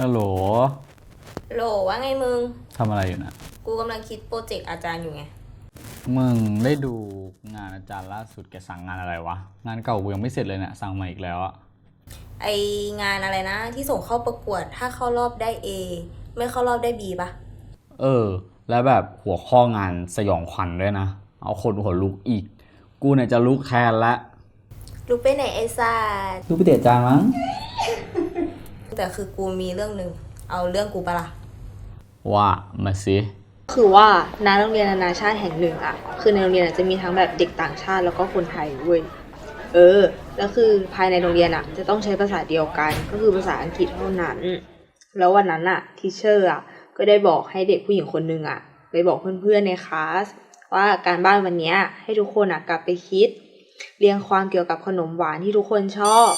ฮัลโหลโหลว่าไงมึง ทำอะไรอยู่นะ กูกำลังคิดโปรเจกต์อาจารย์อยู่ไง มึงได้ดูงานอาจารย์ล่าสุดแกสั่งงานอะไรวะ งานเก่ากูยังไม่เสร็จเลยเนี่ยสั่งมาอีกแล้วอะไองานอะไรนะ ที่ส่งเข้าประกวดถ้าเข้ารอบได้ A ไม่เข้ารอบได้ B ปะเออ แล้วแบบหัวข้องานสยองขวัญด้วยนะ เอาคนหัวลุกอีก กูเนี่ยจะลุกแทนละ รู้ไปไหนไอ้ซาดลุกไปเดทอาจารย์มั้ง แต่คือกูมีเรื่องหนึ่งเอาเรื่องกูปะล่ะว่ามาสิคือว่าณโรงเรียนนานาชาติแห่งหนึ่งอะคือในโรงเรียนอะจะมีทั้งแบบเด็กต่างชาติแล้วก็คนไทยเว้ยเออ แล้วคือภายในโรงเรียนอะจะต้องใช้ภาษาเดียวกัน ก็คือภาษาอังกฤษเท่านั้น แล้ววันนั้นอะทีเชอร์อะก็ได้บอกให้เด็กผู้หญิงคนนึงอะไปบอกเพื่อนๆในคลาสว่าการบ้านวันเนี้ยให้ทุกคนอะกลับไปคิด เรียงความเกี่ยวกับขนมหวานที่ทุกคนชอบ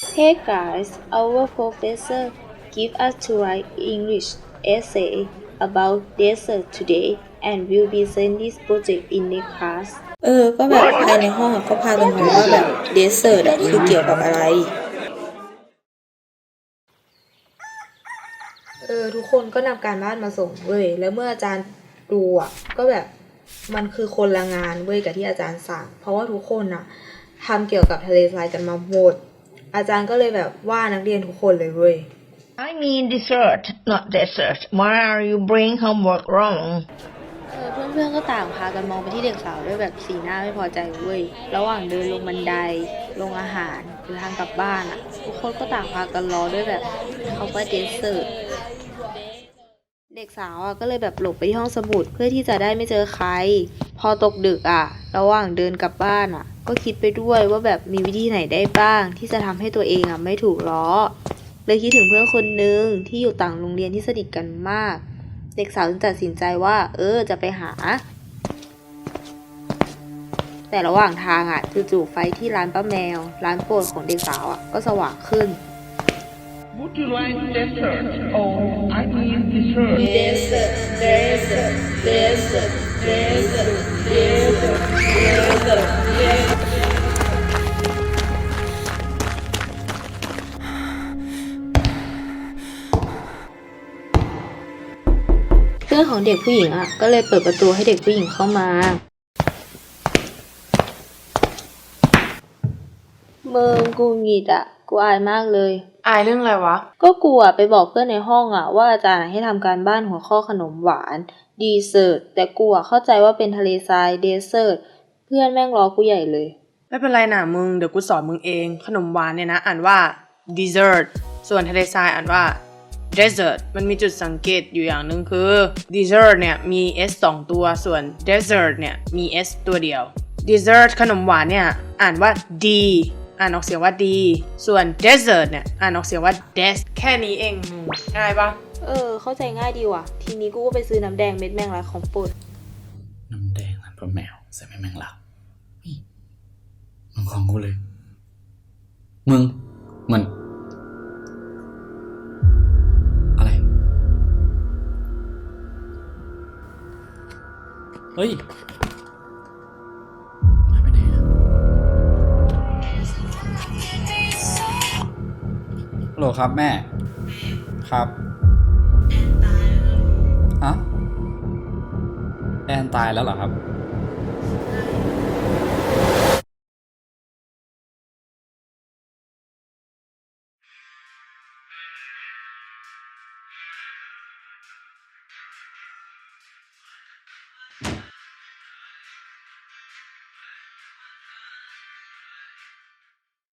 Hey guys, our professor give us to write English essay about dessert today and we'll be send this project in next class. เออ ก็แบบภายในห้องอะก็พากันงงว่าแบบเดสเซอร์อะคือเกี่ยวกับอะไร เออ ทุกคนก็นำการบ้านมาส่งเว้ย แล้วเมื่ออาจารย์ดูอะ ก็แบบมันคือคนละงานเว้ยกับที่อาจารย์สั่ง เพราะว่าทุกคนอะทำเกี่ยวกับทะเลทรายกันมาหมด อาจารย์ก็เลยแบบว่านักเรียนทุกคนเลยเว้ย I mean dessert, not dessert. Why are you bring homework wrong? เออเพื่อนๆก็ต่างพากันมองไปที่เด็กสาวด้วยแบบสีหน้าไม่พอใจเว้ย ระหว่างเดินลงบันได ลงอาหาร หรือทางกลับบ้านอะ ทุกคนก็ต่างพากันรอด้วยแบบเขาว่าเดซเซอร์เด็กสาวอะก็เลยแบบหลบไปที่ห้องสมุดเพื่อที่จะได้ไม่เจอใคร พอตกดึกอะ ระหว่างเดินกลับบ้านอะ ก็คิดไปด้วยว่าแบบมีวิธีไหนได้บ้าง ที่จะทำให้ตัวเองอะไม่ถูกล้อ เลยคิดถึงเพื่อนคนนึงที่อยู่ต่างโรงเรียนที่สนิทกันมาก เด็กสาวจึงตัดสินใจว่า เออจะไปหา แต่ระหว่างทางอะจู่ๆไฟที่ร้านป้าแมว ร้านโปรดของเด็กสาวอะก็สว่างขึ้น Would you like dessert? Oh, I mean dessert. เพื่อนของเด็กผู้หญิงอะ ก็เลยเปิดประตูให้เด็กผู้หญิงเข้ามา เมืองกูหงิดอะ กูอายมากเลย อายเรื่องอะไรวะ ก็กูอะไปบอกเพื่อนในห้องอะ ว่าอาจารย์ให้ทำการบ้านหัวข้อขนมหวาน ดีเซอร์ตแต่กูอะเข้าใจว่าเป็นทะเลทรายเดเซอร์ตเพื่อนแม่งรอกูใหญ่เลย ไม่เป็นไรนะมึง เดี๋ยวกูสอนมึงเอง ขนมหวานเนี่ยนะ อ่านว่า dessert ส่วนทะเลทรายอ่านว่า dessert มันมีจุดสังเกตอยู่อย่างหนึ่งคือ dessert เนี่ย มี s สองตัว ส่วน dessert เนี่ย มี s ตัวเดียว dessert ขนมหวานเนี่ย อ่านว่า d อ่านออกเสียงว่า d ส่วน dessert เนี่ย อ่านออกเสียงว่า des แค่นี้เองมึงง่ายปะเออ เข้าใจง่ายดีว่ะ ทีนี้กูก็ไปซื้อน้ำแดงเม็ดแมงลักของโปรด น้ำแดงน้ำปลาแมว ใส่แม่แมงลักนี่มึงของกูเลย มึงมือนอะไร เฮ้ยหายไปไหนอะฮัลโหลครับแม่ ครับฮะแอนตายแล้วเหรอครับ